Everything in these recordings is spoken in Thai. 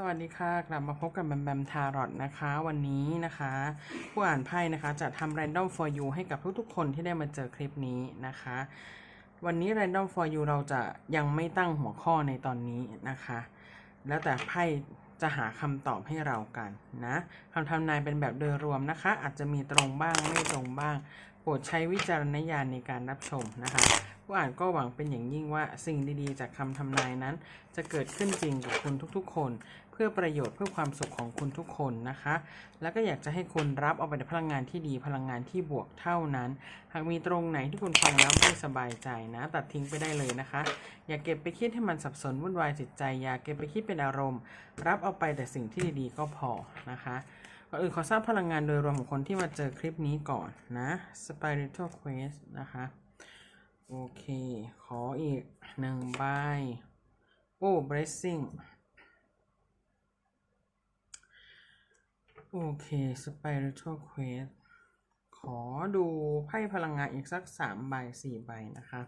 สวัสดีค่ะ กลับมาพบกับแบมแบมทารอตนะคะ วันนี้นะคะ ผู้อ่านไพ่นะคะจะทำ Random for you ให้กับทุกๆคนที่ได้มาเจอคลิปนี้นะคะ วันนี้ Random for you เราจะยังไม่ตั้งหัวข้อในตอนนี้นะคะ แล้วแต่ไพ่จะหาคำตอบให้เรากันนะคำทำนายเป็นแบบโดยรวมนะคะ อาจจะมีตรงบ้างไม่ตรงบ้าง โปรดใช้วิจารณญาณในการรับชมนะคะผู้อ่านก็หวังเป็นอย่างยิ่งว่าสิ่งดีๆ จากคำทำนายนั้น จะเกิดขึ้นจริงกับคุณทุกๆ คน พื่อประโยชน์เพื่อความสุขของคุณทุกคนนะคะ แล้วก็อยากจะให้คุณรับเอาไปในพลังงานที่ดีพลังงานที่บวกเท่านั้น หากมีตรงไหนที่คุณฟังแล้วไม่สบายใจนะ ตัดทิ้งไปได้เลยนะคะ อย่าเก็บไปคิดให้มันสับสนวุ่นวายจิตใจ อย่าเก็บไปคิดเป็นอารมณ์ รับเอาไปแต่สิ่งที่ดีๆก็พอนะคะก่อนอื่นขอทราบพลังงานโดยรวมของคนที่มาเจอคลิปนี้ก่อนนะ Spiritual Quest นะคะโอเค ขออีกหนึ่งใบโอ้ blessing โอเค spiritual quest ขอดูไพ่พลังงานอีกสักสามใบสี่ใบนะคะ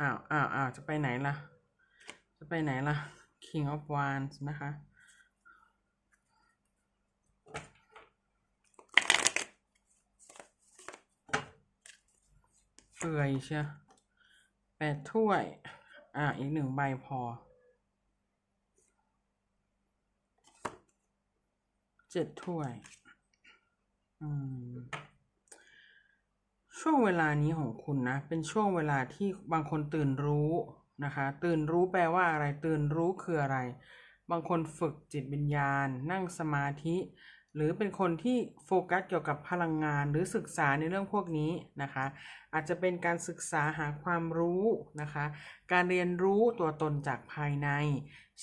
อ้าวอ้าวอ้าวจะไปไหนล่ะ จะไปไหนล่ะ King of Wands นะคะ เปื่อยเชียว แปดถ้วย อะอีกหนึ่งใบพอ เจ็ดถ้วย อืม ช่วงเวลานี้ของคุณนะ เป็นช่วงเวลาที่บางคนตื่นรู้นะคะ ตื่นรู้แปลว่าอะไร ตื่นรู้คืออะไร บางคนฝึกจิตวิญญาณ นั่งสมาธิ หรือเป็นคนที่โฟกัสเกี่ยวกับพลังงานหรือศึกษาในเรื่องพวกนี้นะคะ อาจจะเป็นการศึกษาหาความรู้นะคะ การเรียนรู้ตัวตนจากภายใน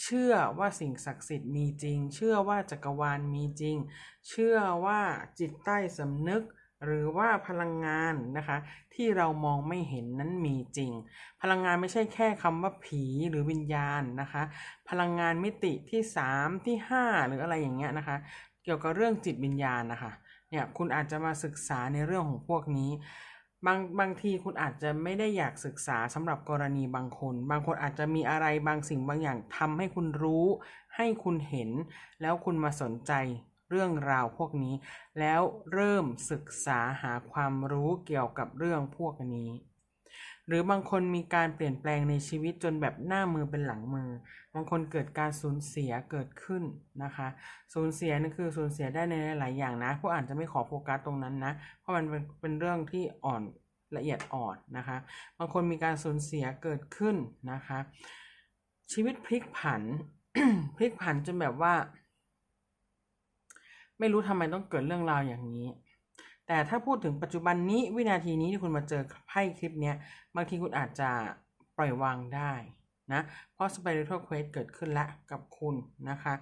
เชื่อว่าสิ่งศักดิ์สิทธิ์มีจริง เชื่อว่าจักรวาลมีจริง เชื่อว่าจิตใต้สำนึกหรือว่าพลังงานนะคะที่เรามองไม่เห็นนั้นมีจริง พลังงานไม่ใช่แค่คำว่าผีหรือวิญญาณนะคะ พลังงานมิติที่ 3 ที่ 5 หรืออะไรอย่างเงี้ยนะคะ เกี่ยวกับเรื่องจิตวิญญาณนะคะเนี่ยคุณอาจจะมาศึกษาในเรื่องของพวกนี้ บางบางทีคุณอาจจะไม่ได้อยากศึกษาสำหรับกรณีบางคน บางคนอาจจะมีอะไรบางสิ่งบางอย่างทำให้คุณรู้ ให้คุณเห็น แล้วคุณมาสนใจเรื่องราวพวกนี้ แล้วเริ่มศึกษาหาความรู้เกี่ยวกับเรื่องพวกนี้ หรือบางคนมีการเปลี่ยนแปลงในชีวิตจนแบบหน้ามือเป็นหลังมือ บางคนเกิดการสูญเสียเกิดขึ้นนะคะ สูญเสียนั่นคือสูญเสียได้ในหลายๆอย่างนะพวกอ่านจะไม่ขอโฟกัสตรงนั้นนะ เพราะมันเป็นเป็นเรื่องที่อ่อนละเอียดอ่อนนะคะ บางคนมีการสูญเสียเกิดขึ้นนะคะ ชีวิตพลิกผัน พลิกผันจนแบบว่า ไม่รู้ทำไมต้องเกิดเรื่องราวอย่างนี้ แต่ถ้าพูดถึงปัจจุบันนี้วินาทีนี้ที่คุณมาเจอไพ่คลิปนี้บางทีคุณอาจจะปล่อยวางได้นะเพราะ spiritual quest เกิดขึ้นแล้วกับคุณนะคะ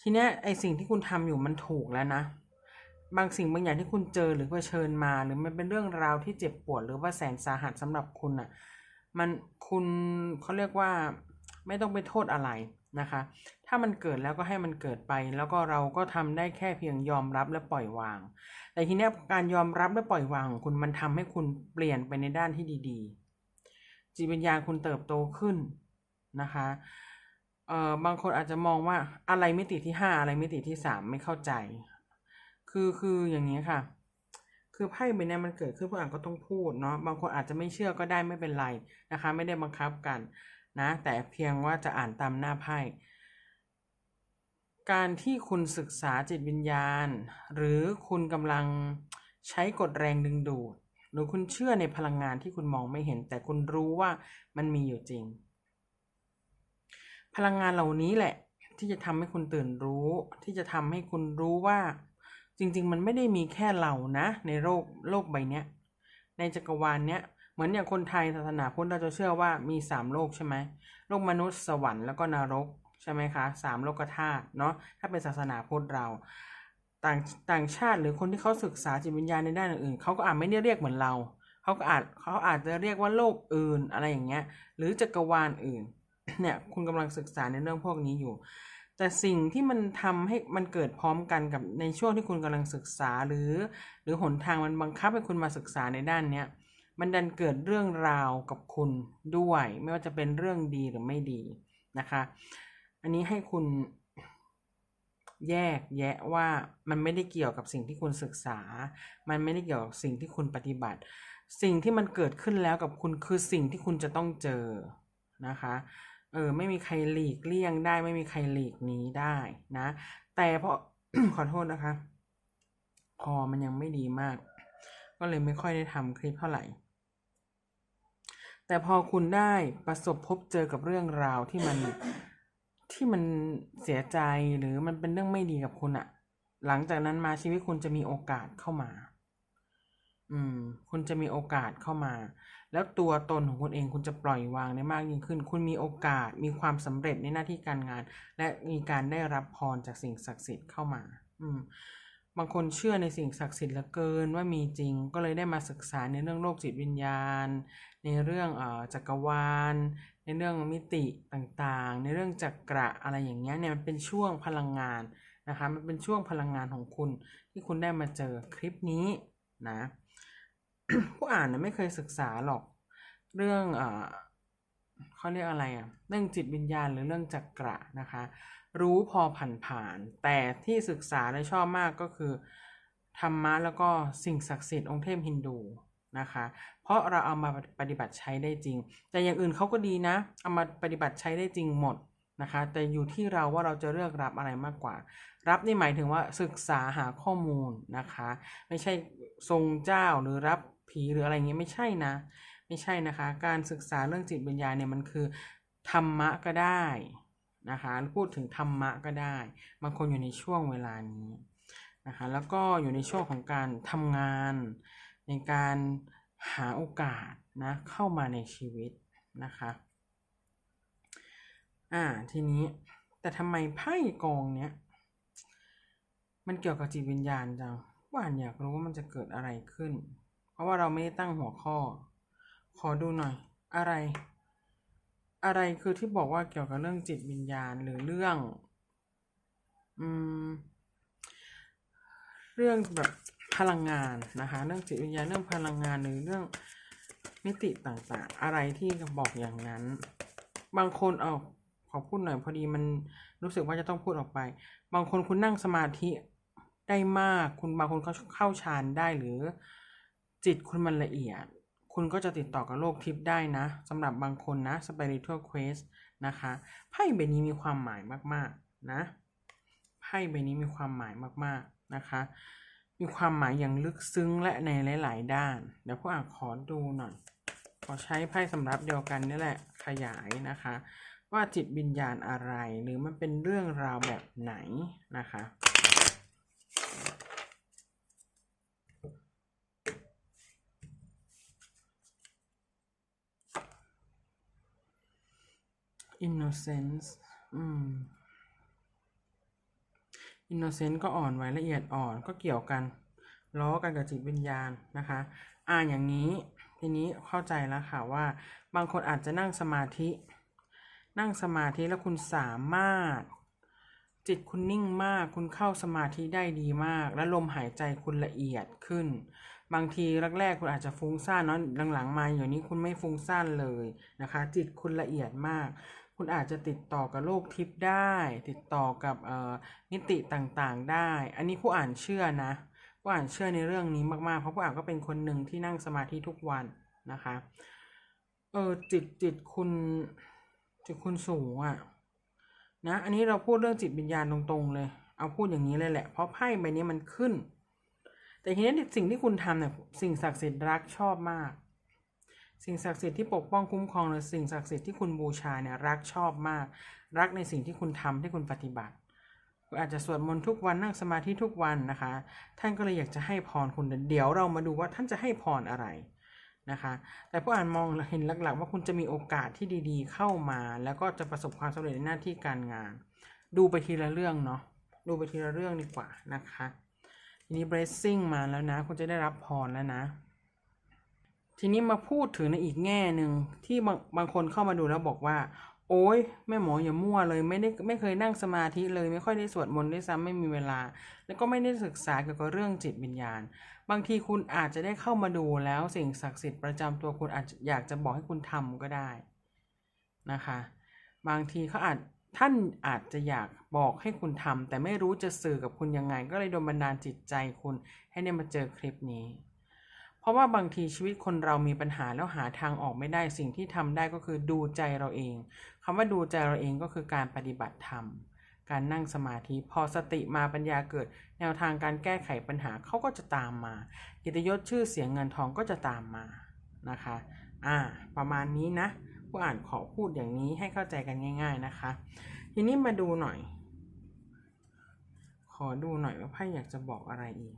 ทีนี้ไอสิ่งที่คุณทำอยู่มันถูกแล้วนะ บางสิ่งบางอย่างที่คุณเจอหรือเผชิญมา หรือมันเป็นเรื่องราวที่เจ็บปวด หรือว่าแสนสาหัสสำหรับคุณอะมันคุณเขาเรียกว่าไม่ต้องไปโทษอะไร นะคะ ถ้ามันเกิดแล้วก็ให้มันเกิดไป แล้วก็เราก็ทำได้แค่เพียงยอมรับและปล่อยวาง แต่ทีนี้การยอมรับและปล่อยวางของคุณมันทำให้คุณเปลี่ยนไปในด้านที่ดี ๆ จิตวิญญาณคุณเติบโตขึ้นนะคะเอ่อบางคนอาจจะมองว่าอะไรมิติที่ห้าอะไรมิติที่สามไม่เข้าใจ คือคืออย่างนี้ค่ะ คือไพ่ใบนี้มันเกิดขึ้นผู้อ่านก็ต้องพูดเนาะบางคนอาจจะไม่เชื่อก็ได้ไม่เป็นไรนะคะ ไม่ได้บังคับกัน นะแต่เพียงว่าจะอ่านตามหน้าไพ่ การที่คุณศึกษาจิตวิญญาณ หรือคุณกำลังใช้กฎแรงดึงดูด หรือคุณเชื่อในพลังงานที่คุณมองไม่เห็น แต่คุณรู้ว่ามันมีอยู่จริง พลังงานเหล่านี้แหละที่จะทำให้คุณตื่นรู้ ที่จะทำให้คุณรู้ว่า จริง ๆ มันไม่ได้มีแค่เรานะ ในโลกโลกใบเนี้ยในจักรวาลเนี้ย เหมือนอย่างคนไทยศาสนาพุทธเราจะเชื่อว่ามีสามโลกใช่ไหมโลกมนุษย์สวรรค์แล้วก็นรกใช่ไหมคะสามโลกธาตุเนาะถ้าเป็นศาสนาพุทธเราต่างต่างชาติหรือคนที่เขาศึกษาจิตวิญญาณในด้านอื่นเขาก็อาจไม่ได้เรียกเหมือนเราเขาก็อาจเขาอาจจะเรียกว่าโลกอื่นอะไรอย่างเงี้ยหรือจักรวาลอื่นเนี่ยคุณกำลังศึกษาในเรื่องพวกนี้อยู่ แต่สิ่งที่มันทำให้มันเกิดพร้อมกันกับในช่วงที่คุณกำลังศึกษาหรือ หรือหนทางมันบังคับให้คุณมาศึกษาในด้านเนี้ย มันดันเกิดเรื่องราวกับคุณด้วย ไม่ว่าจะเป็นเรื่องดีหรือไม่ดีนะคะ อันนี้ให้คุณแยกแยะว่ามันไม่ได้เกี่ยวกับสิ่งที่คุณศึกษา มันไม่ได้เกี่ยวกับสิ่งที่คุณปฏิบัติ สิ่งที่มันเกิดขึ้นแล้วกับคุณคือสิ่งที่คุณจะต้องเจอนะคะเออไม่มีใครหลีกเลี่ยงได้ ไม่มีใครหลีกหนีได้นะ แต่เพราะขอโทษนะคะคอมันยังไม่ดีมาก ก็เลยไม่ค่อยได้ทำคลิปเท่าไหร่ แต่พอคุณได้ประสบพบเจอกับเรื่องราวที่มันที่มันเสียใจหรือมันเป็นเรื่องไม่ดีกับคุณอะหลังจากนั้นมาชีวิตคุณจะมีโอกาสเข้ามา อืม คุณจะมีโอกาสเข้ามา แล้วตัวตนของคุณเองคุณจะปล่อยวางได้มากยิ่งขึ้น คุณมีโอกาสมีความสำเร็จในหน้าที่การงาน และมีการได้รับพรจากสิ่งศักดิ์สิทธิ์เข้ามา อืม บางคนเชื่อในสิ่งศักดิ์สิทธิ์เหลือเกินว่ามีจริง ก็เลยได้มาศึกษาในเรื่องโลกจิตวิญญาณ ในเรื่องเอ่อจักรวาล ในเรื่องมิติต่างๆ ในเรื่องจักระอะไรอย่างเงี้ยเนี่ยมันเป็นช่วงพลังงานนะคะมันเป็นช่วงพลังงานของคุณที่คุณได้มาเจอคลิปนี้นะผู้อ่านเนี่ยไม่เคยศึกษาหรอกเรื่องเอ่อเขาเรียกอะไรอะเรื่องจิตวิญญาณหรือเรื่องจักระนะคะ รู้พอผ่านๆแต่ที่ศึกษาและชอบมากก็คือ ธรรมะแล้วก็สิ่งศักดิ์สิทธิ์องค์เทพฮินดูนะคะ เพราะเราเอามาปฏิบัติใช้ได้จริง แต่อย่างอื่นเขาก็ดีนะ เอามาปฏิบัติใช้ได้จริงหมดนะคะ แต่อยู่ที่เราว่าเราจะเลือกรับอะไรมากกว่า รับนี่หมายถึงว่าศึกษาหาข้อมูลนะคะ ไม่ใช่ทรงเจ้าหรือรับผีหรืออะไรเงี้ยไม่ใช่นะ ไม่ใช่นะคะ การศึกษาเรื่องจิตวิญญาณเนี่ยมันคือธรรมะก็ได้ นะคะพูดถึงธรรมะก็ได้ บางคนอยู่ในช่วงเวลานี้นะคะแล้วก็อยู่ในช่วงของการทำงาน ในการหาโอกาสนะเข้ามาในชีวิตนะคะอ่าทีนี้แต่ทำไมไพ่กองเนี้ยมันเกี่ยวกับจิตวิญญาณจังว่าอ่านอยากรู้ว่ามันจะเกิดอะไรขึ้น เพราะว่าเราไม่ได้ตั้งหัวข้อ ขอดูหน่อย อะไร อะไรคือที่บอกว่าเกี่ยวกับเรื่องจิตวิญญาณหรือเรื่อง อืม เรื่องแบบพลังงานนะคะ เรื่องจิตวิญญาณเรื่องพลังงานหรือเรื่องมิติต่างๆ อะไรที่บอกอย่างนั้น บางคนเอาขอพูดหน่อยพอดีมันรู้สึกว่าจะต้องพูดออกไป บางคนคุณนั่งสมาธิได้มาก คุณบางคนเขาเข้าฌานได้หรือจิตคุณมันละเอียด คุณก็จะติดต่อกับโลกทิพย์ได้นะสำหรับบางคนนะ spiritual quest นะคะไพ่ใบนี้มีความหมายมากๆนะไพ่ใบนี้มีความหมายมากๆนะคะ มีความหมายอย่างลึกซึ้งและในหลาย ๆ ด้าน เดี๋ยวพวกอ่านขอดูหน่อย ขอใช้ไพ่สำรับเดียวกันนี่แหละขยายนะคะ ว่าจิตวิญญาณอะไรหรือมันเป็นเรื่องราวแบบไหนนะคะ innocence อืม innocent ก็อ่อนไหวละเอียดอ่อนก็เกี่ยวกัน ล้อกันกับจิตวิญญาณนะคะ อ่านอย่างนี้ ทีนี้เข้าใจแล้วค่ะว่า บางคนอาจจะนั่งสมาธิ นั่งสมาธิแล้วคุณสามารถ จิตคุณนิ่งมาก คุณเข้าสมาธิได้ดีมาก และลมหายใจคุณละเอียดขึ้น บางทีแรกๆคุณอาจจะฟุ้งซ่านเนาะหลังๆมาอย่างนี้คุณไม่ฟุ้งซ่านเลยนะคะ จิตคุณละเอียดมาก คุณอาจจะติดต่อกับโลกทิพย์ได้ ติดต่อกับเอ่อมิติต่างๆได้ อันนี้ผู้อ่านเชื่อนะผู้อ่านเชื่อในเรื่องนี้มากๆ เพราะผู้อ่านก็เป็นคนหนึ่งที่นั่งสมาธิทุกวันนะคะเออจิตจิตคุณจิตคุณสูงอะ่ะนะอันนี้เราพูดเรื่องจิตวิญญาณตรงๆเลย เอาพูดอย่างนี้เลยแหละ เพราะไพ่ใบนี้มันขึ้น แต่ทีนี้สิ่งที่คุณทำเนี่ยสิ่งศักดิ์สิทธิ์รักชอบมาก สิ่งศักดิ์สิทธิ์ที่ปกป้องคุ้มครองหรือสิ่งศักดิ์สิทธิ์ที่คุณบูชาเนี่ยรักชอบมาก รักในสิ่งที่คุณทำที่คุณปฏิบัติคุณอาจจะสวดมนต์ทุกวันนั่งสมาธิทุกวันนะคะ ท่านก็เลยอยากจะให้พรคุณเดี๋ยวเรามาดูว่าท่านจะให้พรอะไรนะคะ แต่ผู้อ่านมองเห็นหลักๆ ว่าคุณจะมีโอกาสที่ดีๆ เข้ามา แล้วก็จะประสบความสำเร็จในหน้าที่การงาน ดูไปทีละเรื่องเนาะดูไปทีละเรื่องดีกว่านะคะทีนี้ blessing มาแล้วนะ คุณจะได้รับพรแล้วนะ ทีนี้มาพูดถึงในอีกแง่หนึ่งที่บางบางคนเข้ามาดูแล้วบอกว่า โอ้ยแม่หมออย่ามั่วเลยไม่ได้ไม่เคยนั่งสมาธิเลยไม่ค่อยได้สวดมนต์ด้วยซ้ำไม่มีเวลา แล้วก็ไม่ได้ศึกษาเกี่ยวกับเรื่องจิตวิญญาณ บางทีคุณอาจจะได้เข้ามาดูแล้วสิ่งศักดิ์สิทธิ์ประจำตัวคุณอาจจะอยากจะบอกให้คุณทำก็ได้นะคะ บางทีเขาอาจท่านอาจจะอยากบอกให้คุณทำแต่ไม่รู้จะสื่อกับคุณยังไง ก็เลยโดนบันดาลจิตใจคุณให้ได้มาเจอคลิปนี้ เพราะว่าบางทีชีวิตคนเรามีปัญหาแล้วหาทางออกไม่ได้สิ่งที่ทำได้ก็คือดูใจเราเองคำว่าดูใจเราเองก็คือการปฏิบัติธรรม การนั่งสมาธิพอสติมาปัญญาเกิด แนวทางการแก้ไขปัญหาเขาก็จะตามมากิตยศชื่อเสียงเงินทองก็จะตามมานะคะอ่าประมาณนี้นะผู้อ่านขอพูดอย่างนี้ให้เข้าใจกันง่าย ๆนะคะ ทีนี้มาดูหน่อย ขอดูหน่อยว่าไพ่อยากจะบอกอะไรอีก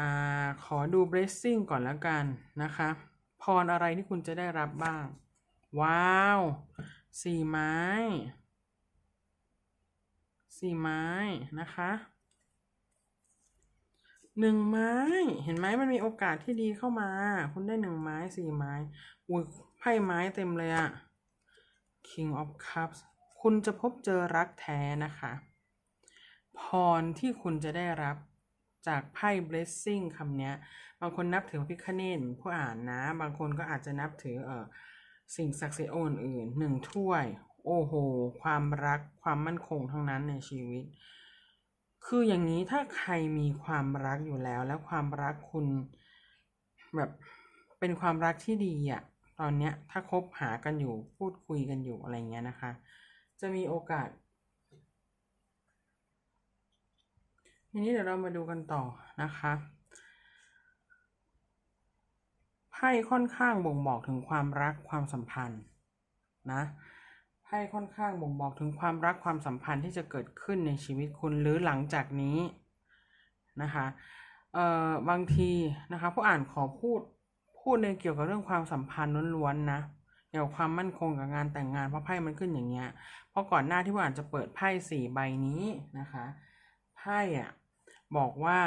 อ่าขอดู blessing ก่อนแล้วกันนะคะพรอะไรที่คุณจะได้รับบ้าง ว้าวสี่ไม้สี่ไม้นะคะหนึ่งไม้ เห็นไหมมันมีโอกาสที่ดีเข้ามา คุณได้หนึ่งไม้สี่ไม้อุ้ยไพ่ไม้เต็มเลยอะ King of Cups คุณจะพบเจอรักแท้นะคะ พรที่คุณจะได้รับ จากไพ่ blessing คำนี้บางคนนับถือพระพิฆเนศผู้อ่านนะ บางคนก็อาจจะนับถือเออสิ่งศักดิ์สิทธิ์องค์อื่นหนึ่งถ้วย โอ้โห ความรักความมั่นคงทั้งนั้นในชีวิต คืออย่างนี้ถ้าใครมีความรักอยู่แล้ว แล้วความรักคุณแบบเป็นความรักที่ดีอะตอนเนี้ยถ้าคบหากันอยู่พูดคุยกันอยู่อะไรเงี้ยนะคะ จะมีโอกาส ทีนี้เดี๋ยวเรามาดูกันต่อนะคะไพ่ค่อนข้างบ่งบอกถึงความรักความสัมพันธ์นะไพ่ค่อนข้างบ่งบอกถึงความรักความสัมพันธ์ที่จะเกิดขึ้นในชีวิตคุณหรือหลังจากนี้นะคะเอ่อบางทีนะคะผู้อ่านขอพูดพูดในเกี่ยวกับเรื่องความสัมพันธ์ล้วนๆนะเกี่ยวกับความมั่นคงกับงานแต่งงานเพราะไพ่มันขึ้นอย่างเงี้ยเพราะก่อนหน้าที่ผู้อ่านจะเปิดไพ่สี่ใบนี้นะคะไพ่อะ บอกว่า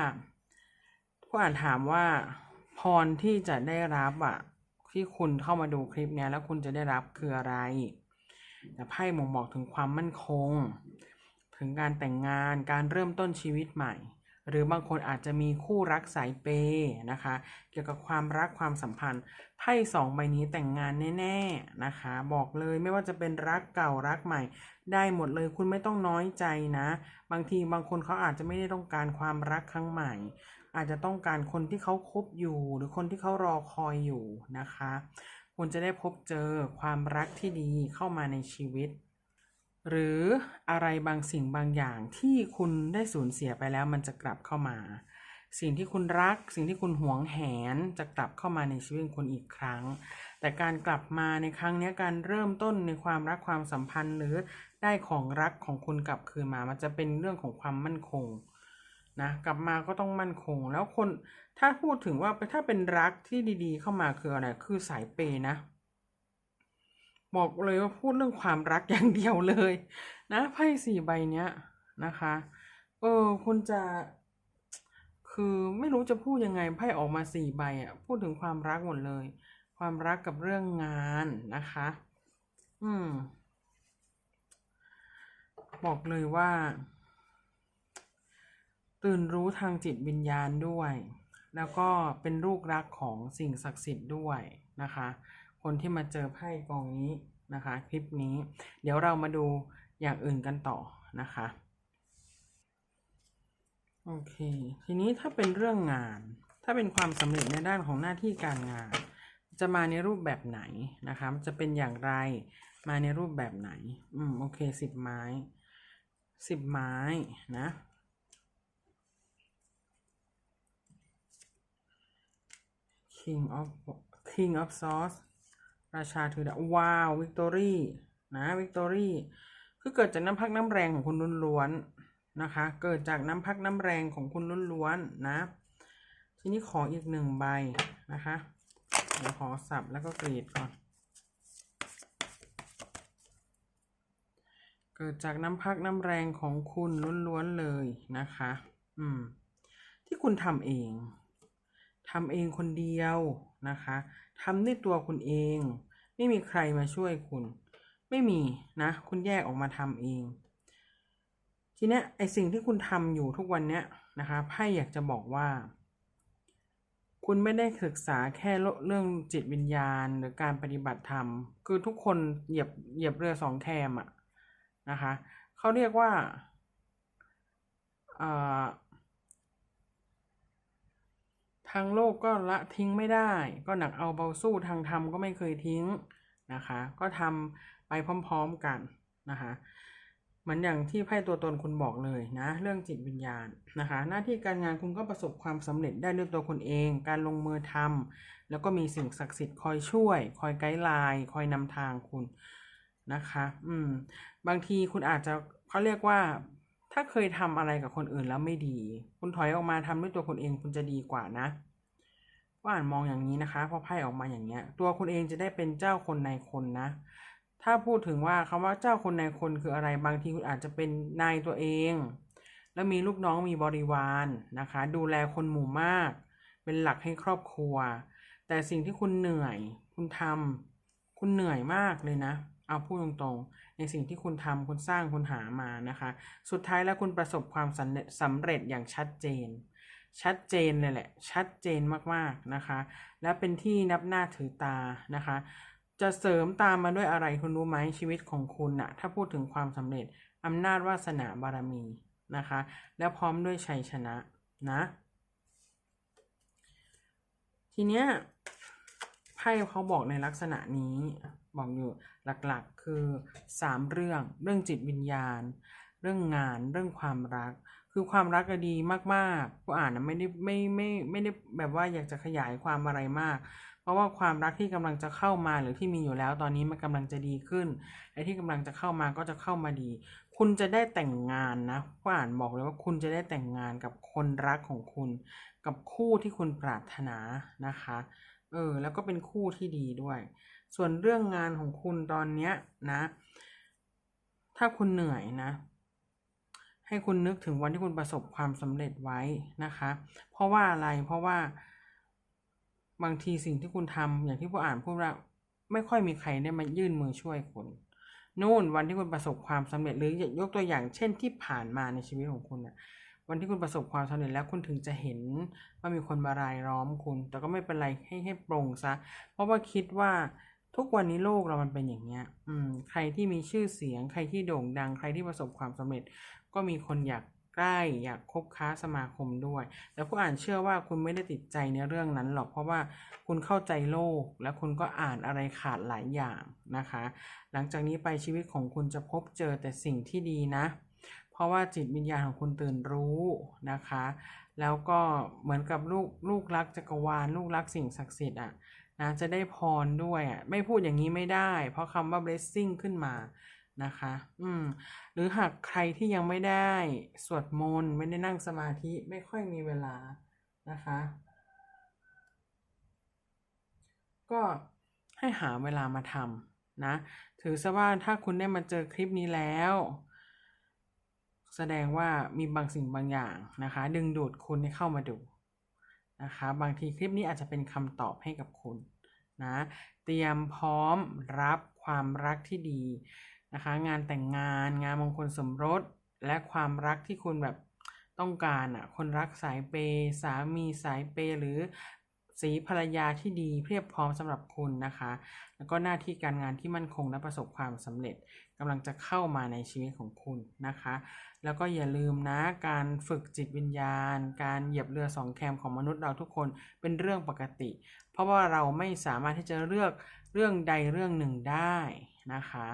ผู้อ่านถามว่าพรที่จะได้รับอะที่คุณเข้ามาดูคลิปเนี้ยแล้วคุณจะได้รับคืออะไรแต่ไพ่บ่งบอกถึงความมั่นคง ถึงการแต่งงานการเริ่มต้นชีวิตใหม่ หรือบางคนอาจจะมีคู่รักสายเปย์นะคะ เกี่ยวกับความรักความสัมพันธ์ไพ่สองใบนี้แต่งงานแน่ๆนะคะ บอกเลยไม่ว่าจะเป็นรักเก่ารักใหม่ ได้หมดเลยคุณไม่ต้องน้อยใจนะ บางทีบางคนเขาอาจจะไม่ได้ต้องการความรักครั้งใหม่ อาจจะต้องการคนที่เขาคบอยู่ หรือคนที่เขารอคอยอยู่นะคะคุณจะได้พบเจอความรักที่ดีเข้ามาในชีวิต หรืออะไรบางสิ่งบางอย่างที่คุณได้สูญเสียไปแล้วมันจะกลับเข้ามา สิ่งที่คุณรัก สิ่งที่คุณหวงแหนจะกลับเข้ามาในชีวิตคุณอีกครั้ง แต่การกลับมาในครั้งนี้การเริ่มต้นในความรักความสัมพันธ์ หรือได้ของรักของคุณกลับคืนมา มันจะเป็นเรื่องของความมั่นคงนะกลับมาก็ต้องมั่นคงแล้วคนถ้าพูดถึงว่าถ้าเป็นรักที่ดีๆ เข้ามาคืออะไรคือสายเปย์นะ บอกเลยว่าพูดเรื่องความรักอย่างเดียวเลย นะไพ่สี่ใบเนี้ยนะคะ เออคุณจะ คือไม่รู้จะพูดยังไงไพ่ออกมาสี่ใบอะ พูดถึงความรักหมดเลย ความรักกับเรื่องงานนะคะ อืม บอกเลยว่า ตื่นรู้ทางจิตวิญญาณด้วย แล้วก็เป็นลูกรักของสิ่งศักดิ์สิทธิ์ด้วยนะคะ คนที่มาเจอไพ่กองนี้นะคะ คลิปนี้ เดี๋ยวเรามาดูอย่างอื่นกันต่อนะคะโอเค ทีนี้ถ้าเป็นเรื่องงาน ถ้าเป็นความสำเร็จในด้านของหน้าที่การงาน จะมาในรูปแบบไหนนะคะจะเป็นอย่างไรมาในรูปแบบไหน อืมโอเคสิบไม้สิบไม้นะ King of King of Swords ราชาถือดาว้าววิกตอรี่นะวิกตอรี่คือเกิดจากน้ำพักน้ำแรงของคุณล้วนๆนะคะ เกิดจากน้ำพักน้ำแรงของคุณล้วนๆนะ ทีนี้ขออีกหนึ่งใบนะคะเดี๋ยวขอสับแล้วก็กรีดก่อน เกิดจากน้ำพักน้ำแรงของคุณล้วนๆเลยนะคะ อืม ที่คุณทำเองทำเองคนเดียว นะคะทำด้วยตัวคุณเอง ไม่มีใครมาช่วยคุณ ไม่มีนะ คุณแยกออกมาทำเอง ทีเนี้ยไอสิ่งที่คุณทำอยู่ทุกวันเนี้ยนะคะไพ่อยากจะบอกว่า คุณไม่ได้ศึกษาแค่เรื่องจิตวิญญาณ หรือการปฏิบัติธรรม คือทุกคนเหยียบเหยียบเรือสองแคมอะนะคะเขาเรียกว่าอ่า ทางโลกก็ละทิ้งไม่ได้ ก็หนักเอาเบาสู้ทางธรรมก็ไม่เคยทิ้งนะคะ ก็ทำไปพร้อมๆกันนะคะเหมือนอย่างที่ไพ่ตัวตนคุณบอกเลยนะ เรื่องจิตวิญญาณนะคะ หน้าที่การงานคุณก็ประสบความสำเร็จได้ด้วยตัวคุณเอง การลงมือทำแล้วก็มีสิ่งศักดิ์สิทธิ์คอยช่วย คอยไกด์ไลน์คอยนำทางคุณนะคะ อืม บางทีคุณอาจจะเขาเรียกว่า ถ้าเคยทำอะไรกับคนอื่นแล้วไม่ดี คุณถอยออกมาทำด้วยตัวคุณเองคุณจะดีกว่านะว่าอ่านมองอย่างนี้นะคะเพราะไพ่ออกมาอย่างเงี้ย ตัวคุณเองจะได้เป็นเจ้าคนในคนนะ ถ้าพูดถึงว่าคำว่าเจ้าคนในคนคืออะไรบางทีคุณอาจจะเป็นนายตัวเอง แล้วมีลูกน้องมีบริวารนะคะ ดูแลคนหมู่มาก เป็นหลักให้ครอบครัว แต่สิ่งที่คุณเหนื่อย คุณทำคุณเหนื่อยมากเลยนะ เอาพูดตรงๆ ในสิ่งที่คุณทำคุณสร้างคุณหามานะคะ สุดท้ายแล้วคุณประสบความสำเร็จสำเร็จอย่างชัดเจน ชัดเจนเลยแหละ ชัดเจนมากๆนะคะ และเป็นที่นับหน้าถือตานะคะ จะเสริมตามมาด้วยอะไรคุณรู้ไหมชีวิตของคุณนะถ้าพูดถึงความสำเร็จอำนาจวาสนาบารมีนะคะ แล้วพร้อมด้วยชัยชนะนะ ทีเนี้ยไพ่เขาบอกในลักษณะนี้ บอกอยู่หลักๆ คือสามเรื่อง เรื่องจิตวิญญาณ เรื่องงาน เรื่องความรัก คือความรักก็ดีมากๆผู้อ่านนะไม่ได้ไม่ไม่ไม่ได้แบบว่าอยากจะขยายความอะไรมาก เพราะว่าความรักที่กำลังจะเข้ามาหรือที่มีอยู่แล้วตอนนี้มันกำลังจะดีขึ้นไอ้ที่กำลังจะเข้ามาก็จะเข้ามาดี คุณจะได้แต่งงานนะผู้อ่านบอกเลยว่าคุณจะได้แต่งงานกับคนรักของคุณ กับคู่ที่คุณปรารถนานะคะ เออ แล้วก็เป็นคู่ที่ดีด้วย ส่วนเรื่องงานของคุณตอนเนี้ยนะ ถ้าคุณเหนื่อยนะ ให้คุณนึกถึงวันที่คุณประสบความสำเร็จไว้นะคะ เพราะว่าอะไรเพราะว่า บางทีสิ่งที่คุณทำอย่างที่ผู้อ่านพูดว่าไม่ค่อยมีใครได้มายื่นมือช่วยคุณนู่นวันที่คุณประสบความสำเร็จหรือยกตัวอย่างเช่นที่ผ่านมาในชีวิตของคุณน่ะวันที่คุณประสบความสำเร็จแล้วคุณถึงจะเห็นว่ามีคนมารายล้อมคุณ แต่ก็ไม่เป็นไรให้ให้ปรงซะ เพราะว่าคิดว่า ทุกวันนี้โลกเรามันเป็นอย่างเงี้ย อืม ใครที่มีชื่อเสียง ใครที่โด่งดัง ใครที่ประสบความสำเร็จ ก็มีคนอยากใกล้ อยากคบค้าสมาคมด้วย แต่ผู้อ่านเชื่อว่าคุณไม่ได้ติดใจในเรื่องนั้นหรอก เพราะว่าคุณเข้าใจโลก และคุณก็อ่านอะไรขาดหลายอย่างนะคะ หลังจากนี้ไปชีวิตของคุณจะพบเจอแต่สิ่งที่ดีนะ เพราะว่าจิตวิญญาณของคุณตื่นรู้นะคะ แล้วก็เหมือนกับลูกลูกรักจักรวาล ลูกรักสิ่งศักดิ์สิทธิ์อะ นะจะได้พรด้วยอะไม่พูดอย่างนี้ไม่ได้ เพราะคำว่า blessing ขึ้นมานะคะ อืม หรือหากใครที่ยังไม่ได้สวดมนต์ไม่ได้นั่งสมาธิไม่ค่อยมีเวลานะคะ ก็ให้หาเวลามาทำนะ ถือซะว่าถ้าคุณได้มาเจอคลิปนี้แล้ว แสดงว่ามีบางสิ่งบางอย่างนะคะ ดึงดูดคุณให้เข้ามาดู นะคะบางทีคลิปนี้อาจจะเป็นคำตอบให้กับคุณนะเตรียมพร้อมรับความรักที่ดีนะคะงานแต่งงานงานมงคลสมรส และความรักที่คุณแบบต้องการอะคนรักสายเปย์สามีสายเปย์หรือสีภรรยาที่ดีเพียบพร้อมสำหรับคุณนะคะ แล้วก็หน้าที่การงานที่มั่นคงและประสบความสำเร็จกำลังจะเข้ามาในชีวิตของคุณนะคะ แล้วก็อย่าลืมนะการฝึกจิตวิญญาณ การเหยียบเรือสองแคมของมนุษย์เราทุกคนเป็นเรื่องปกติ เพราะว่าเราไม่สามารถที่จะเลือกเรื่องใดเรื่องหนึ่งได้นะคะ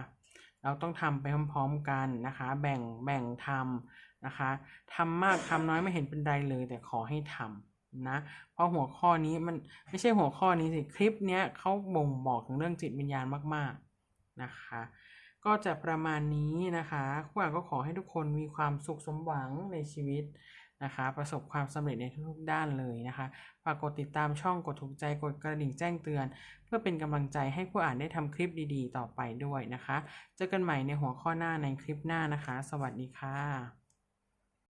เราต้องทำไปพร้อมๆกันนะคะ แบ่งแบ่งทำนะคะทำมากทำน้อยไม่เห็นเป็นไรเลย แต่ขอให้ทำนะเพราะหัวข้อนี้มันไม่ใช่หัวข้อนี้สิ คลิปเนี้ยเขาบ่งบอกถึงเรื่องจิตวิญญาณมาก ๆ นะคะ ก็จะประมาณนี้นะคะผู้อ่านก็ขอให้ทุกคนมีความสุขสมหวังในชีวิตนะคะ ประสบความสำเร็จในทุกๆด้านเลยนะคะฝากกดติดตามช่องกดถูกใจกดกระดิ่งแจ้งเตือน เพื่อเป็นกำลังใจให้ผู้อ่านได้ทำคลิปดีๆ ต่อไปด้วยนะคะ เจอกันใหม่ในหัวข้อหน้าในคลิปหน้านะคะ สวัสดีค่ะ